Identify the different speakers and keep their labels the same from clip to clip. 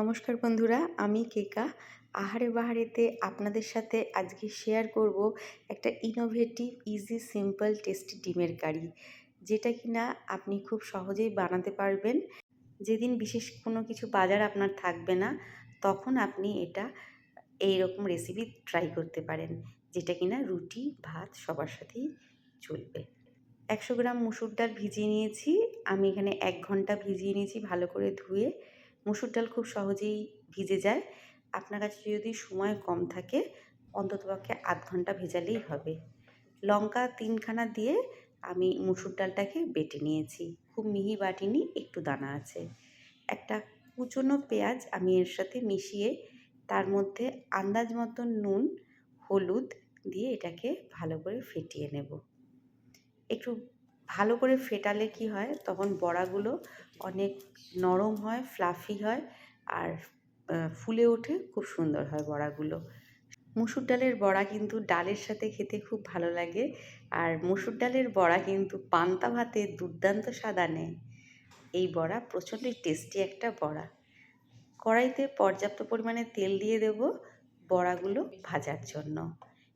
Speaker 1: নমস্কার বন্ধুরা, আমি কেকা। আহারে বাহারেতে আপনাদের সাথে আজকে শেয়ার করব একটা ইনোভেটিভ ইজি সিম্পল টেস্টি ডিমের কারি। যেটা কি না আপনি খুব সহজেই বানাতে পারবেন। যেদিন বিশেষ কোনো কিছু বাজার আপনার থাকবে না, তখন আপনি এটা এই রকম রেসিপি ট্রাই করতে পারেন, যেটা কিনা রুটি, ভাত সবার সাথেই চলবে। একশো গ্রাম মুসুর ডাল ভিজিয়ে নিয়েছি। আমি এখানে এক ঘণ্টা ভিজিয়ে নিয়েছি ভালো করে ধুয়ে। মুসুর ডাল খুব সহজেই ভিজে যায়। আপনার কাছে যদি সময় কম থাকে অন্ততপক্ষে আধ ঘণ্টা ভেজালেই হবে। লঙ্কা তিনখানা দিয়ে আমি মুসুর ডালটাকে বেটে নিয়েছি। খুব মিহি বাটিনি, একটু দানা আছে। একটা কুচনো পেঁয়াজ আমি এর সাথে মিশিয়ে, তার মধ্যে আন্দাজ মতন নুন, হলুদ দিয়ে এটাকে ভালো করে ফেটিয়ে নেব। একটু ভালো করে ফেটালে কি হয়? তখন বড়াগুলো অনেক নরম হয় ফ্লাফি হয় আর ফুলে ওঠে, খুব সুন্দর হয় বড়াগুলো। মুসুর ডালের বড়া কিন্তু ডালের সাথে খেতে খুব ভালো লাগে আর মুসুর ডালের বড়া কিন্তু পান্তা ভাতে দুর্দান্ত স্বাদ আনে। এই বড়া প্রচণ্ড টেস্টি একটা বড়া। কড়াইতে পর্যাপ্ত পরিমাণে তেল দিয়ে দেব বড়াগুলো ভাজার জন্য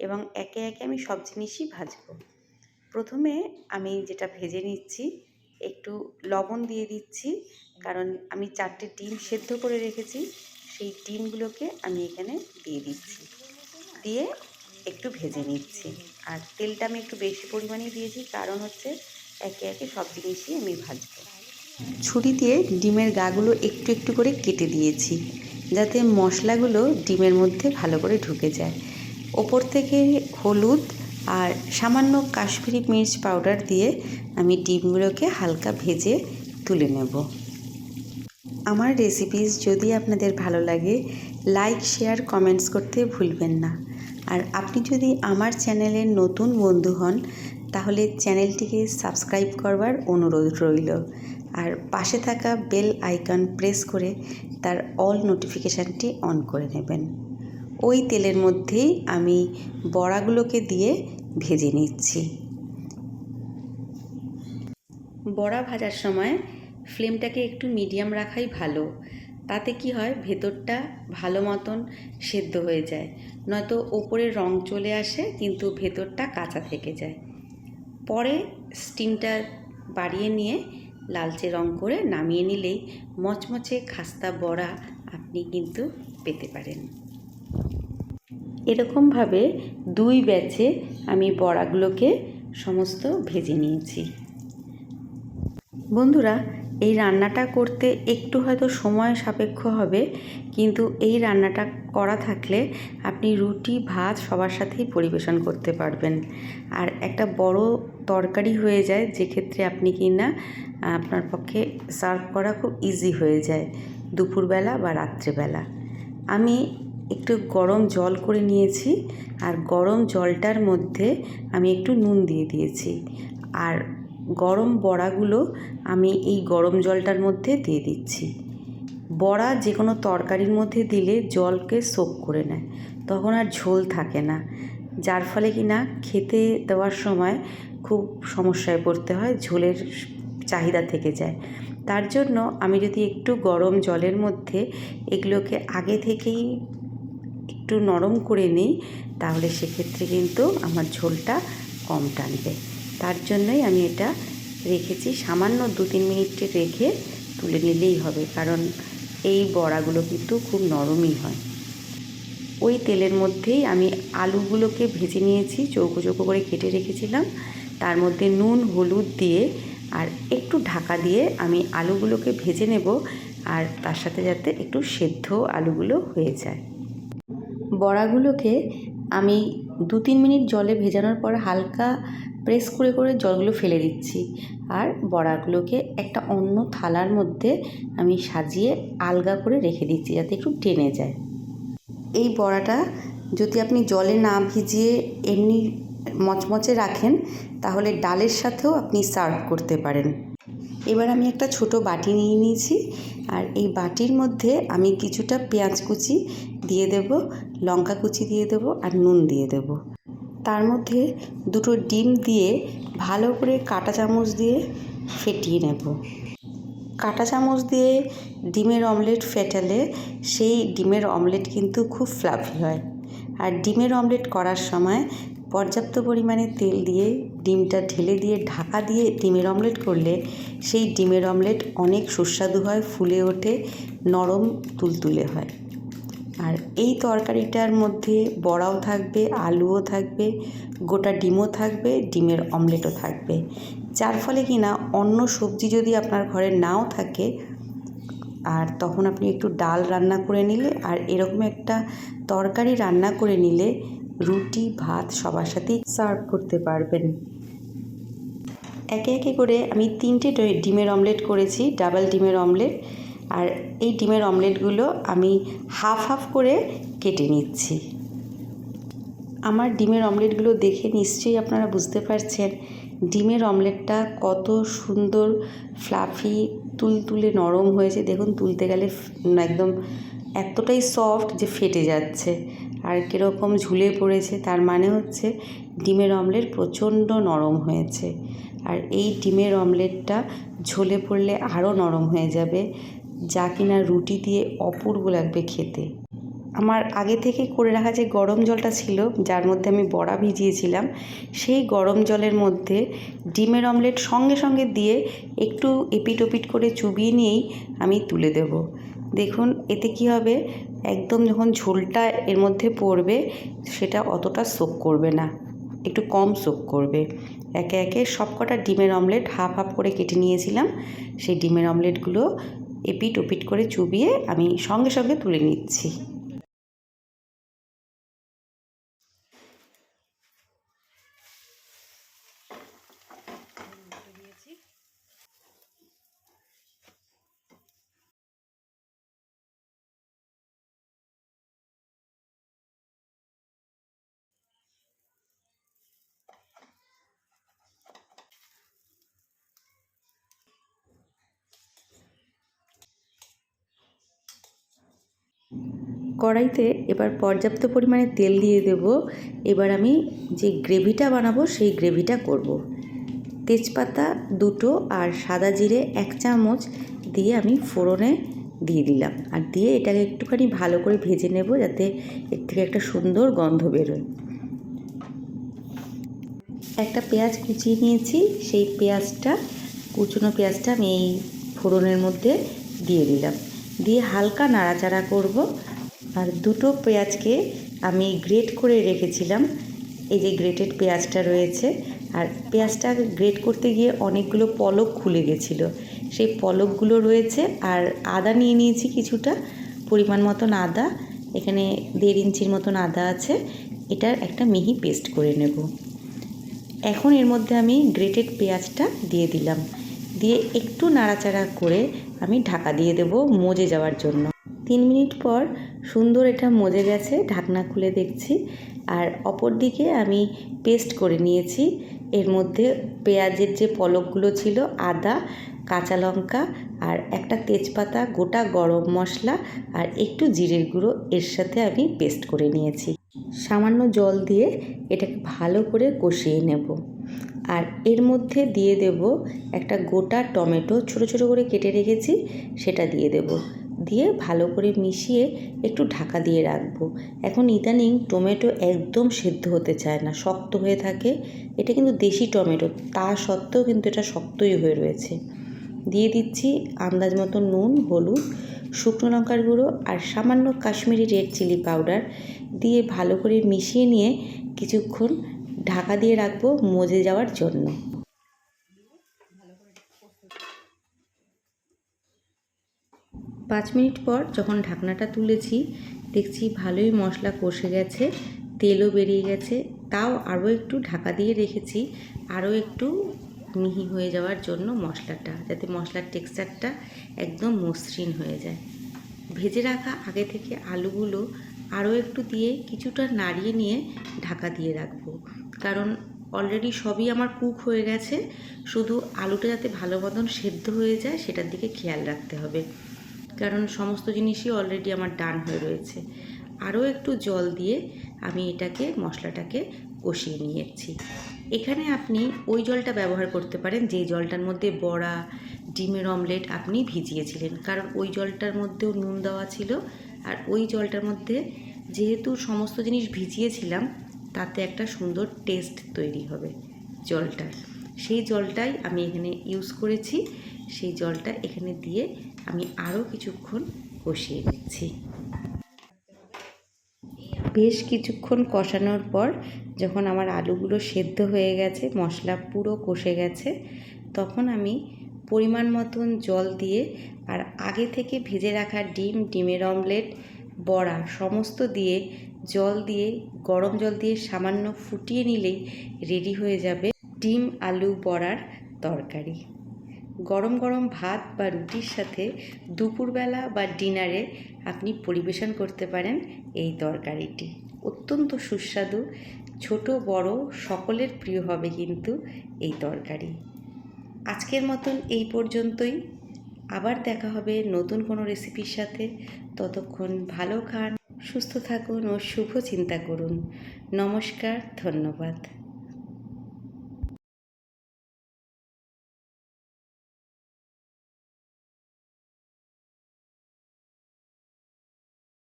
Speaker 1: এবং একে একে আমি সব জিনিসই ভাজবো। প্রথমে আমি যেটা ভেজে নিচ্ছি, একটু লবণ দিয়ে দিচ্ছি, কারণ আমি চারটে ডিম সেদ্ধ করে রেখেছি, সেই ডিমগুলোকে আমি এখানে দিয়ে দিচ্ছি। দিয়ে একটু ভেজে নিচ্ছি। আর তেলটা আমি একটু বেশি পরিমাণে দিয়েছি, কারণ হচ্ছে একে একে সব জিনিসই আমি ভাজবো। ছুরি দিয়ে ডিমের গাগুলো একটু একটু করে কেটে দিয়েছি, যাতে মশলাগুলো ডিমের মধ্যে ভালো করে ঢুকে যায়। ওপর থেকে হলুদ আর সামান্য কাশ্মীরি মির্চ পাউডার দিয়ে আমি ডিমগুলোকে হালকা ভেজে তুলে নেব। আমার রেসিপিস যদি আপনাদের ভালো লাগে লাইক শেয়ার কমেন্টস করতে ভুলবেন না। আর আপনি যদি আমার চ্যানেলের নতুন বন্ধু হন, তাহলে চ্যানেলটিকে সাবস্ক্রাইব করবার অনুরোধ রইল। আর পাশে থাকা বেল আইকন প্রেস করে তার অল নোটিফিকেশানটি অন করে নেবেন। ওই তেলের মধ্যেই আমি বড়াগুলোকে দিয়ে ভেজে নিচ্ছি। বড়া ভাজার সময় ফ্লেমটাকে একটু মিডিয়াম রাখাই ভালো। তাতে কি হয়, ভেতরটা ভালো মতন সেদ্ধ হয়ে যায়। নয়তো ওপরে রং চলে আসে, কিন্তু ভেতরটা কাঁচা থেকে যায়। পরে স্টিমটা বাড়িয়ে নিয়ে লালচে রং করে নামিয়ে নিলেই মচমচে খাস্তা বড়া আপনি কিন্তু পেতে পারেন। এরকমভাবে দুই ব্যাচে আমি বড়াগুলোকে সমস্ত ভেজে নিয়েছি। বন্ধুরা, এই রান্নাটা করতে একটু হয়তো সময় সাপেক্ষ হবে, কিন্তু এই রান্নাটা করা থাকলে আপনি রুটি, ভাত সবার সাথেই পরিবেশন করতে পারবেন। আর একটা বড় তরকারি হয়ে যায়, যে ক্ষেত্রে আপনি কি না আপনার পক্ষে সার্ভ করা খুব ইজি হয়ে যায়, দুপুরবেলা বা রাত্রেবেলা। আমি একটু গরম জল করে নিয়েছি আর গরম জলটার মধ্যে আমি একটু নুন দিয়ে দিয়েছি। আর গরম বড়াগুলো আমি এই গরম জলটার মধ্যে দিয়ে দিচ্ছি। বড়া যে কোনো তরকারির মধ্যে দিলে জলকে সোপ করে নেয়, তখন আর ঝোল থাকে না। যার ফলে কি না, খেতে দেওয়ার সময় খুব সমস্যায় পড়তে হয়, ঝোলের চাহিদা থেকে যায়। তার জন্য আমি যদি একটু গরম জলের মধ্যে এগুলোকে আগে থেকেই একটু নরম করে নিই, তাহলে সেক্ষেত্রে কিন্তু আমার ঝোলটা কম টানবে। তার জন্যই আমি এটা রেখেছি, সামান্য দু তিন মিনিট রেখে তুলে নিলেই হবে, কারণ এই বড়াগুলো কিন্তু খুব নরমই হয়। ওই তেলের মধ্যেই আমি আলুগুলোকে ভেজে নিয়েছি, চৌকো চৌকো করে কেটে রেখেছিলাম। তার মধ্যে নুন, হলুদ দিয়ে আর একটু ঢাকা দিয়ে আমি আলুগুলোকে ভেজে নেব, আর তার সাথে যাতে একটু সেদ্ধ আলুগুলো হয়ে যায়। বড়াগুলোকে আমি দু তিন মিনিট জলে ভেজানোর পর হালকা প্রেস করে করে জলগুলো ফেলে দিচ্ছি। আর বড়াগুলোকে একটা অন্য থালার মধ্যে আমি সাজিয়ে আলগা করে রেখে দিচ্ছি যাতে একটু টেনে যায়। এই বড়াটা যদি আপনি জলে না ভিজিয়ে এমনি মচমচে রাখেন, তাহলে ডালের সাথেও আপনি সার্ভ করতে পারেন। এবার আমি একটা ছোট বাটি নিয়ে নিয়েছি। আর এই বাটির মধ্যে আমি কিছুটা পেঁয়াজ কুচি দিয়ে দেব, লঙ্কা কুচি দিয়ে দেব আর নুন দিয়ে দেব। তার মধ্যে দুটো ডিম দিয়ে ভালো করে কাঁটা চামচ দিয়ে ফেটিয়ে নেব। কাঁটা চামচ দিয়ে ডিমের অমলেট ফেটালে সেই ডিমের অমলেট কিন্তু খুব ফ্লাফি হয়। আর ডিমের অমলেট করার সময় পর্যাপ্ত পরিমাণে তেল দিয়ে, ডিমটা ঢেলে দিয়ে, ঢাকা দিয়ে ডিমের অমলেট করলে সেই ডিমের অমলেট অনেক সুস্বাদু হয়, ফুলে ওঠে, নরম, তুলতুলে হয়। আর এই তরকারিটার মধ্যে বড়াও থাকবে, আলুও থাকবে, গোটা ডিমও থাকবে, ডিমের অমলেটও থাকবে। যার ফলে কি না, অন্য সবজি যদি আপনার ঘরে নাও থাকে, আর তখন আপনি একটু ডাল রান্না করে নিলে, আর এরকম একটা তরকারি রান্না করে নিলে রুটি, ভাত সবার সাথেই সার্ভ করতে পারবেন। একে একে করে আমি তিনটে ডিমের অমলেট করেছি ডাবল ডিমের অমলেট আর এই ডিমের অমলেটগুলো আমি হাফ হাফ করে কেটে নিচ্ছি। আমার ডিমের অমলেটগুলো দেখে নিশ্চয়ই আপনারা বুঝতে পারছেন ডিমের অমলেটটা কত সুন্দর ফ্লাফি তুলতুলে নরম হয়েছে। দেখুন, তুলতে গেলে একদম এতটাই সফট যে ফেটে যাচ্ছে। আর কীরকম ঝুলে পড়েছে তার মানে হচ্ছে ডিমের অমলেট প্রচণ্ড নরম হয়েছে। আর এই ডিমের অমলেটটা ঝোলে পড়লে আরও নরম হয়ে যাবে, যা কিনা রুটি দিয়ে অপূর্ব লাগবে খেতে। আমার আগে থেকে করে রাখা যে গরম জলটা ছিল, যার মধ্যে আমি বড়া ভিজিয়েছিলাম, সেই গরম জলের মধ্যে ডিমের অমলেট সঙ্গে সঙ্গে দিয়ে একটু এপিট ওপিট করে চুবিয়ে নিয়েই আমি তুলে দেব। দেখুন, এতে কি হবে? একদম যখন ঝোলটা এর মধ্যে পড়বে, সেটা অতটা সোক করবে না। একটু কম সোক করবে। একে একে সবকটা ডিমের অমলেট হাফ হাফ করে কেটে নিয়েছিলাম। সেই ডিমের অমলেটগুলো এপিট ওপিট করে চুবিয়ে আমি সঙ্গে সঙ্গে তুলে নিচ্ছি। কড়াইতে এবার পর্যাপ্ত পরিমাণে তেল দিয়ে দেব। এবার আমি যে গ্রেভিটা বানাবো সেই গ্রেভিটা করব। তেজপাতা দুটো আর সাদা জিরে এক চামচ দিয়ে আমি ফোড়নে দিয়ে দিলাম। আর দিয়ে এটাকে একটুখানি ভালো করে ভেজে নেব যাতে এর থেকে একটা সুন্দর গন্ধ বেরোয়। একটা পেঁয়াজ কুচিয়ে নিয়েছি। সেই পেঁয়াজটা, কুচনো পেঁয়াজটা আমি এই ফোড়নের মধ্যে দিয়ে দিলাম। দিয়ে হালকা নাড়াচাড়া করব। আর দুটো পেঁয়াজকে আমি গ্রেট করে রেখেছিলাম। এই যে গ্রেটেড পেঁয়াজটা রয়েছে। আর পেঁয়াজটা গ্রেট করতে গিয়ে অনেকগুলো পলক খুলে গেছিল। সেই পলকগুলো রয়েছে আর আদা নিয়ে নিয়েছি কিছুটা, পরিমাণ মতন আদা। এখানে দেড় ইঞ্চির মতন আদা আছে। এটার একটা মিহি পেস্ট করে নেব। এখন এর মধ্যে আমি গ্রেটেড পেঁয়াজটা দিয়ে দিলাম। দিয়ে একটু নাড়াচাড়া করে আমি ঢাকা দিয়ে দেব মজে যাওয়ার জন্য। তিন মিনিট পর সুন্দর এটা মজে গেছে, ঢাকনা খুলে দেখছি। আর অপর দিকে আমি পেস্ট করে নিয়েছি। এর মধ্যে পেঁয়াজের যে পলকগুলো ছিল, আদা, কাঁচা লঙ্কা আর একটা তেজপাতা, গোটা গরম মশলা আর একটু জিরের গুঁড়ো এর সাথে আমি পেস্ট করে নিয়েছি। সামান্য জল দিয়ে এটাকে ভালো করে কষিয়ে নেব। আর এর মধ্যে দিয়ে দেব একটা গোটা টমেটো, ছোট ছোট করে কেটে রেখেছি, সেটা দিয়ে দেব। দিয়ে ভালো করে মিশিয়ে একটু ঢাকা দিয়ে রাখব। এখন ইদানিং টমেটো একদম সেদ্ধ হতে চায় না, শক্ত হয়ে থাকে। এটা কিন্তু দেশি টমেটো, তা সত্ত্বেও কিন্তু এটা শক্তই হয়ে রয়েছে। দিয়ে দিচ্ছি আন্দাজ মতো নুন, হলুদ, শুকনো লঙ্কার গুঁড়ো আর সামান্য কাশ্মীরি রেড চিলি পাউডার দিয়ে ভালো করে মিশিয়ে নিয়ে কিছুক্ষণ ঢাকা দিয়ে রাখব মজে যাওয়ার জন্য। পাঁচ মিনিট পর যখন ঢাকনাটা তুলেছি, দেখছি ভালোই মশলা কষে গেছে, তেলও বেরিয়ে গেছে। তাও আরও একটু ঢাকা দিয়ে রেখেছি, আরও একটু মিহি হয়ে যাওয়ার জন্য মশলাটা, যাতে মশলার টেক্সচারটা একদম মসৃণ হয়ে যায়। ভেজে রাখা আগে থেকে আলুগুলো আরও একটু দিয়ে কিছুটা নাড়িয়ে নিয়ে ঢাকা দিয়ে রাখব। কারণ অলরেডি সবই আমার কুক হয়ে গেছে, শুধু আলুটা যাতে ভালো মতন সেদ্ধ হয়ে যায়, সেটার দিকে খেয়াল রাখতে হবে। কারণ সমস্ত জিনিসই অলরেডি আমার ডান হয়ে রয়েছে। আরও একটু জল দিয়ে আমি এটাকে, মশলাটাকে কষিয়ে নিয়েছি। এখানে আপনি ওই জলটা ব্যবহার করতে পারেন, যেই জলটার মধ্যে বড়া, ডিমের অমলেট আপনি ভিজিয়েছিলেন। কারণ ওই জলটার মধ্যেও নুন দেওয়া ছিল, আর ওই জলটার মধ্যে যেহেতু সমস্ত জিনিস ভিজিয়েছিলাম, তাতে একটা সুন্দর টেস্ট তৈরি হবে জলটার। সেই জলটাই আমি এখানে ইউজ করেছি, সেই জলটা এখানে দিয়ে আমি আরও কিছুক্ষণ কষিয়ে নিচ্ছি। বেশ কিছুক্ষণ কষানোর পর যখন আমার আলুগুলো সেদ্ধ হয়ে গেছে, মশলা পুরো কষে গেছে, তখন আমি পরিমাণ মতন জল দিয়ে আর আগে থেকে ভেজে রাখা ডিম, ডিমের অমলেট, বড়া সমস্ত দিয়ে জল দিয়ে, গরম জল দিয়ে সামান্য ফুটিয়ে নিলেই রেডি হয়ে যাবে ডিম, আলু, বড়ার তরকারি। গরম গরম ভাত বা রুটির সাথে দুপুরবেলা বা ডিনারে আপনি পরিবেশন করতে পারেন এই তরকারিটি। অত্যন্ত সুস্বাদু, ছোট, বড়, সকলের প্রিয় হবে কিন্তু এই তরকারি। আজকের মতন এই পর্যন্তই। আবার দেখা হবে নতুন কোনো রেসিপির সাথে। ততক্ষণ ভালো খান, সুস্থ থাকুন ও শুভ চিন্তা করুন। নমস্কার, ধন্যবাদ।